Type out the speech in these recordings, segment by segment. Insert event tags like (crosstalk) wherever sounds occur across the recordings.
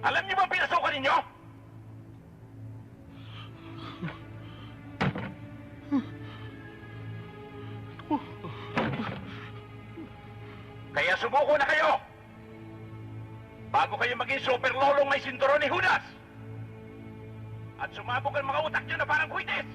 Alam niyo ba pinasukan ninyo? Kaya sumuko na kayo! Bago kayo maging super lolong may sinturon ni Judas! At sumabog ang mga utak niyo na parang kuitis!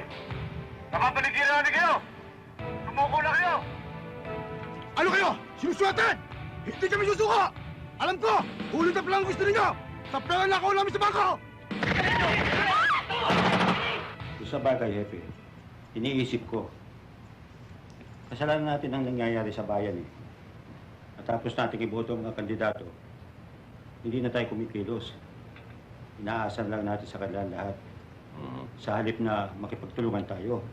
Hoy! Napapaligiran natin kayo! Sumuko na kayo! Ano kayo? Sinusuwatan! Hindi kami susuko! Alam ko, hulog na pala ang gusto ninyo! Sa pera na ako namin sa bangko! Kung sa bagay, Hepe, iniisip ko, kasalanan natin ang nangyayari sa bayan eh. Matapos natin iboto ang mga kandidato, hindi na tayo kumikilos. Inaasan lang natin sa kanilang lahat. Sa halip na makipagtulungan tayo.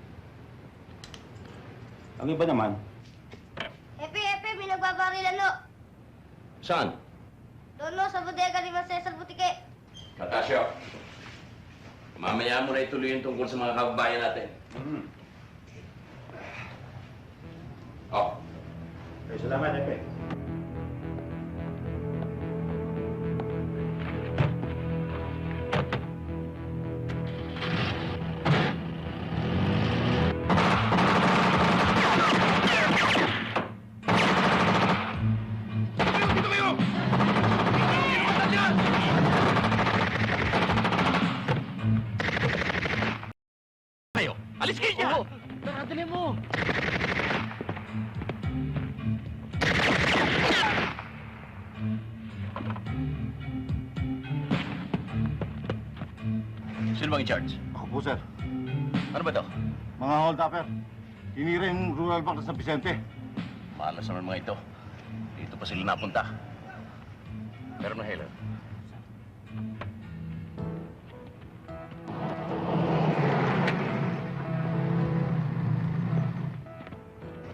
Ang iba naman, Epe, Epe, may nagbabarilan no. Saan? Doon no, sa bodega ni Mas Cesar Butike. Natasio, mamaya mo na ituloy yung tungkol sa mga kababayan natin. Oh, eh, salamat, Hepe. Sino bang in charge? Ako po, sir. Ano ba to? Mga hold-upper. Tinira yung rural bank sa San Vicente. Malas naman mga ito. Dito pa sila napunta. Pero no, Helen.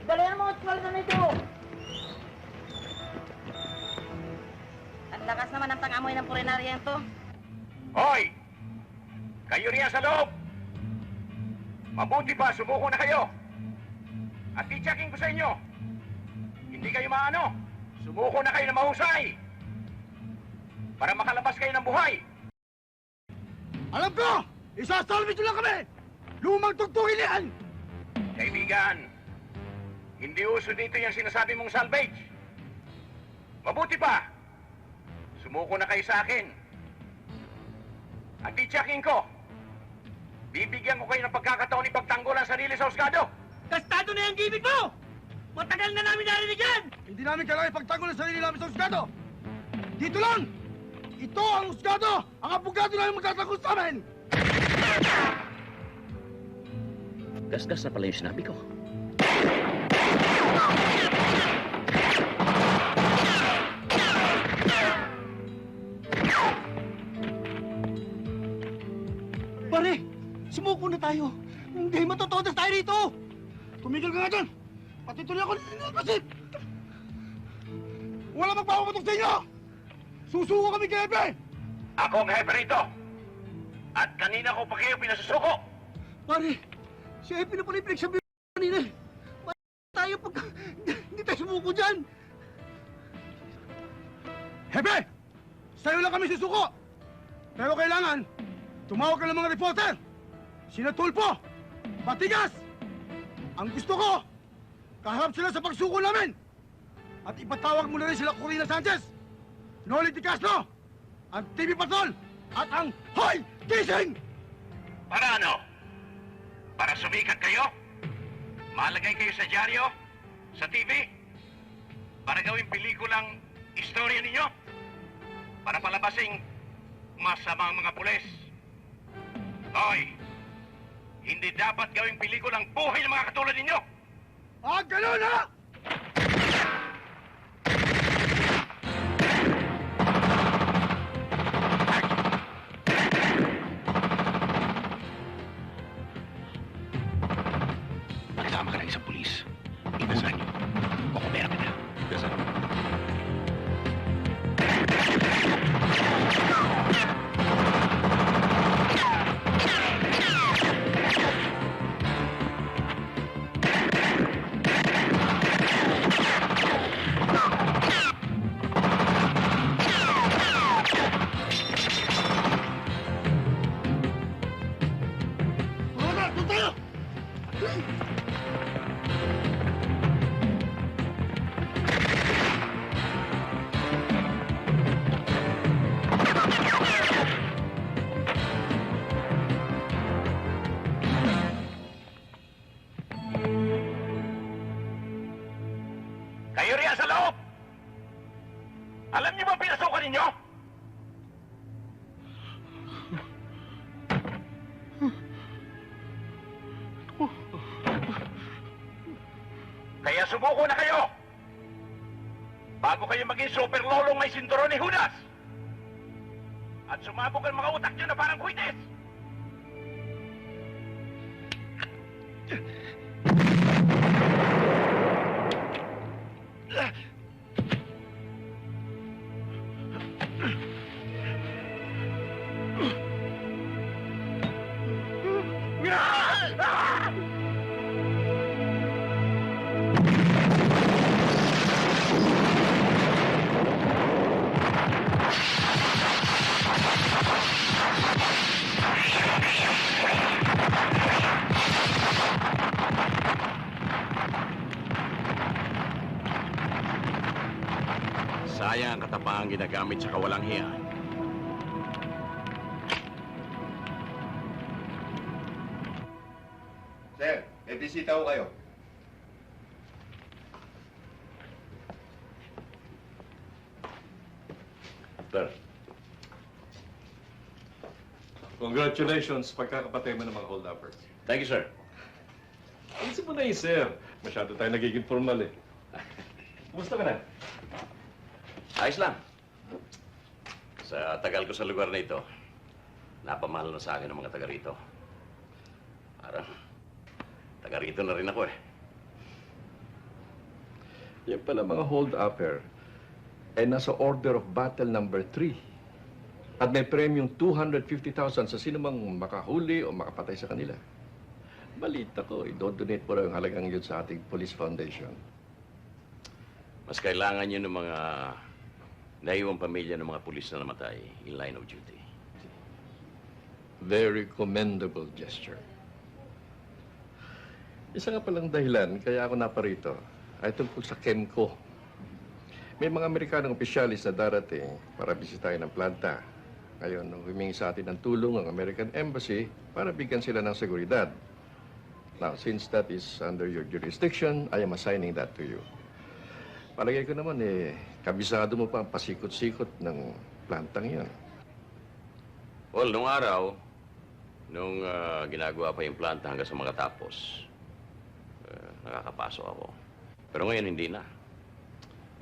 Dalihan mo, twalda na ito! Ang lakas naman ng tangamoy ng purinarya ito. Hoy! Kayo riyan sa loob! Mabuti pa, sumuko na kayo! At i-checking ko sa inyo, hindi kayo maano, sumuko na kayo na mahusay! Para makalabas kayo ng buhay! Alam ko! Isasalvage lang kami! Lumang tugtugin yan! Kaibigan, hindi uso dito yung sinasabi mong salvage. Mabuti pa, sumuko na kayo sa akin. At i-checking ko, bibigyan ko kayo ng pagkakataon ipagtanggol ang sarili sa husgado. Gastado na yung gimmick mo! Matagal na namin narinig yan! Hindi namin kailangan ipagtanggol ang sarili namin sa husgado! Dito lang! Ito ang husgado! Ang abogado namin magtatanggol sa amin! Gasgas na pala yung sinabi ko. Pare, sumuko na tayo. Hindi matotodas tayo rito. Tumigil ka nga dyan. Pati tuloy ako nililipasip. Wala magpapapatok sa inyo. Susuko kami kay Epe. Ako ang hepe rito. At kanina ko pa kayo pinasusuko. Pare, si Epe na pala yung pinagsabi kanina. Pare, tayo pag (laughs) hindi tayo sumuko dyan. Hepe! Sa'yo lang kami susuko. Pero kailangan, tumawag ka ng mga reporter sinatulpo, matigas. Ang gusto ko, kaharap sila sa pagsuko namin. At ipatawag mo na rin sila Corina Sanchez, Noli Di Castro, ang TV Patrol, at ang Hoy Gising! Para ano? Para sumikat kayo? Malagay kayo sa dyaryo? Sa TV? Para gawing pelikulang istorya ninyo? Para palabasing masamang mga pulis? Hoy! Hindi dapat gawing pelikulang buhay ng mga katulad ninyo! Ah, ganun ha! Kayo riyan sa loob! Alam niyo ba pinasukan ninyo? Kaya sumuko na kayo! Bago kayo maging super lolong may sinturon ni Judas! At sumabog ang mga utak niyo na parang kuites! Sayang ang ginagamit sa kawalang hiya. Sir, may bisita ko kayo. Sir. Congratulations, pagkakapatay mo ng mga hold-uppers. Thank you, sir. Alisin mo na yun, sir. Masyado tayo nagiging formal eh. (laughs) Kumusta ka na? Ayos lang. Sa tagal ko sa lugar na ito, napamahal na sa akin ang mga taga rito. Parang, taga rito na rin ako eh. Yan pala mga hold-upper ay nasa order of battle number 3. At may premium 250,000 sa sino mang makahuli o makapatay sa kanila. Balita ko, i-donate po raw yung halagang yun sa ating police foundation. Mas kailangan yun ng mga naiwang pamilya ng mga pulis na namatay in line of duty. Very commendable gesture. Isa nga palang dahilan kaya ako naparito ay tungkol sa Kemco. May mga Amerikanong opisyalis na darating para bisitahin ang planta. Ngayon, nung humingi sa atin ng tulong ang American Embassy para bigyan sila ng seguridad. Now, since that is under your jurisdiction, I am assigning that to you. Palagay ko naman eh, kabisado mo pa ang pasikot-sikot ng plantang yan. Well, nung araw, nung ah, ginagawa pa yung planta hanggang sa mga tapos, eh, nakakapasok ako. Pero ngayon hindi na.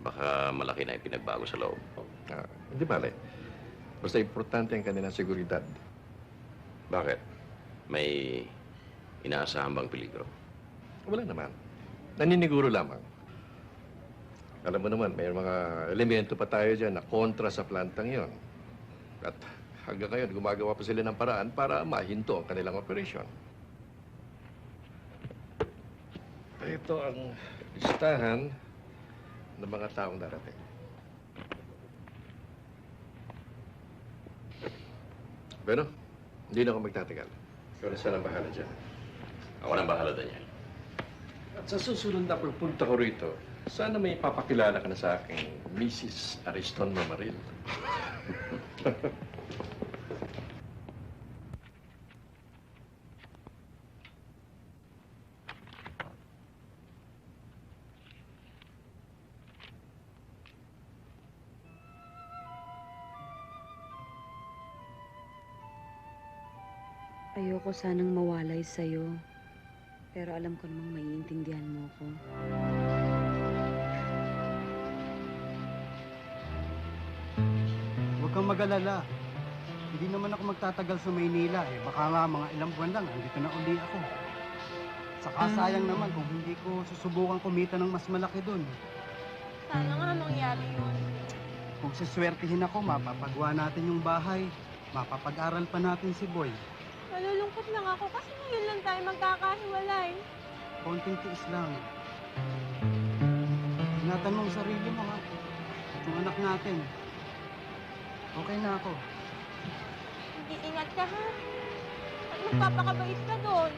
Baka malaki na yung pinagbago sa loob. Ah, hindi bale. Basta importante ang kanilang seguridad. Bakit? May inaasahan bang peligro? Wala naman. Naniniguro lamang. Alam mo naman, may mga elemento pa tayo dyan na kontra sa plantang yon. At hanggang ngayon, gumagawa pa sila ng paraan para mahinto ang kanilang operation. Ito ang listahan ng mga taong darating. Bueno, hindi na ako magtatagal. Ikaw na sana bahala dyan. Ako nang bahala, Daniel. At sa susunod na pagpunta ko rito, sana may papakilala ka na sa aking Mrs. Ariston Mamaril. Ayoko sanang mawalay sa'yo. Pero alam ko namang maiintindihan mo ko. Mag-alala. Hindi naman ako magtatagal sa Maynila eh. Baka nga mga ilang buwan lang, andito na uli ako. Saka sayang naman kung hindi ko susubukan kumita ng mas malaki doon. Sana nga mangyari yun. Kung siswertihin ako, mapapagawa natin yung bahay. Mapapag-aral pa natin si Boy. Malulungkot lang ako kasi ngayon lang tayo magkakahiwalay. Konting tiis lang. Ang sarili mo ha. Yung anak natin. Okay na ako. Hindi ingat ka ha. Magpapakabait ka doon.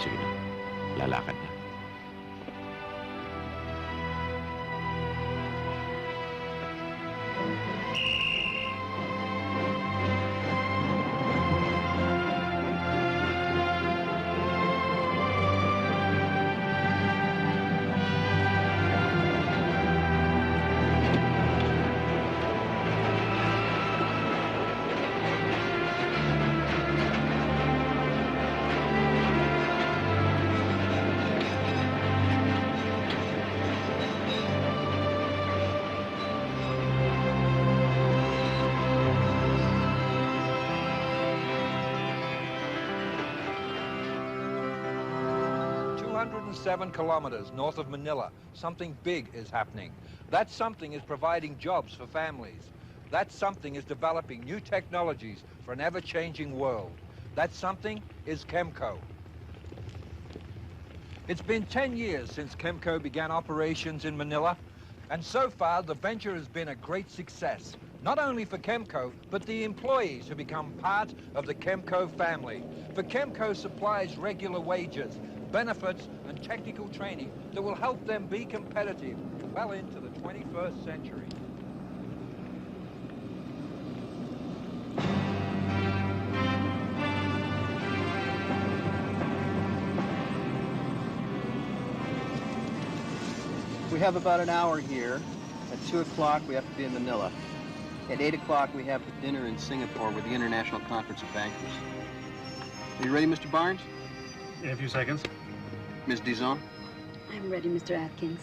Sige na. Lalakad na. Two hundred and seven kilometers north of Manila, something big is happening. That something is providing jobs for families. That something is developing new technologies for an ever-changing world. That something is Chemco. It's been 10 years since Chemco began operations in Manila, and so far the venture has been a great success, not only for Chemco, but the employees who become part of the Chemco family. For Chemco supplies regular wages, benefits, and technical training that will help them be competitive well into the 21st century. We have about an hour here. At 2 o'clock, we have to be in Manila. At 8 o'clock, we have dinner in Singapore with the International Conference of Bankers. Are you ready, Mr. Barnes? In a few seconds. Ms. Dizon? I'm ready, Mr. Atkins.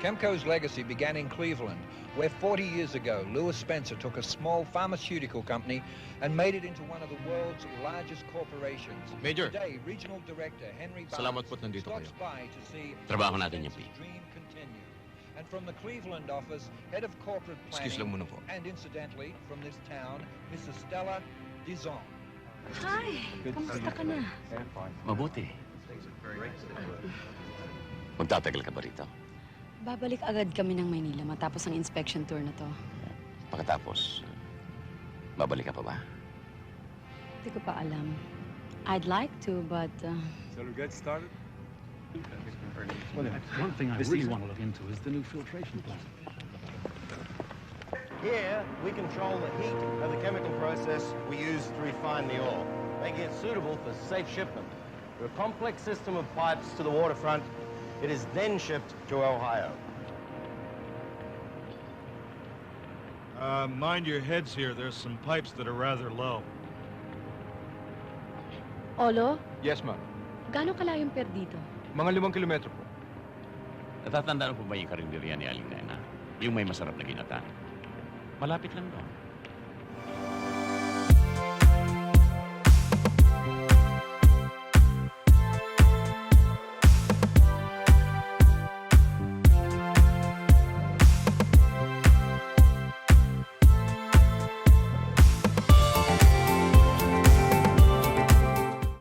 Chemco's legacy began in Cleveland, where 40 years ago, Lewis Spencer took a small pharmaceutical company and made it into one of the world's largest corporations. Major. Today, Regional Director Henry Salamat Barnes po't nandito stops kayo. by to see Trabaho natin yan, Spencer's P. dream continue. And from the Cleveland office, head of corporate planning, Excuse lang muna po. and incidentally, from this town, Mrs. Stella Dizon. Hi! Kamusta ka na? Mabuti. Magtatagal ka ba rito? Babalik agad kami ng Maynila matapos ang inspection tour na to. Pagkatapos, babalik ka pa ba? Hindi ko pa alam. I'd like to, but uh, Shall we get started? Well, one thing I really want to look into is the new filtration plant. Here, we control the heat of the chemical process we use to refine the ore, making it suitable for safe shipment. Through a complex system of pipes to the waterfront, it is then shipped to Ohio. Uh, mind your heads here. There's some pipes that are rather low. Olo, Yes, ma'am. gaano kalayong per dito? Mga limang kilometro po. Natatandaan mo po ba yung karinderya ni Aling Nena? Yung may masarap na ginata. Malapit lang doon.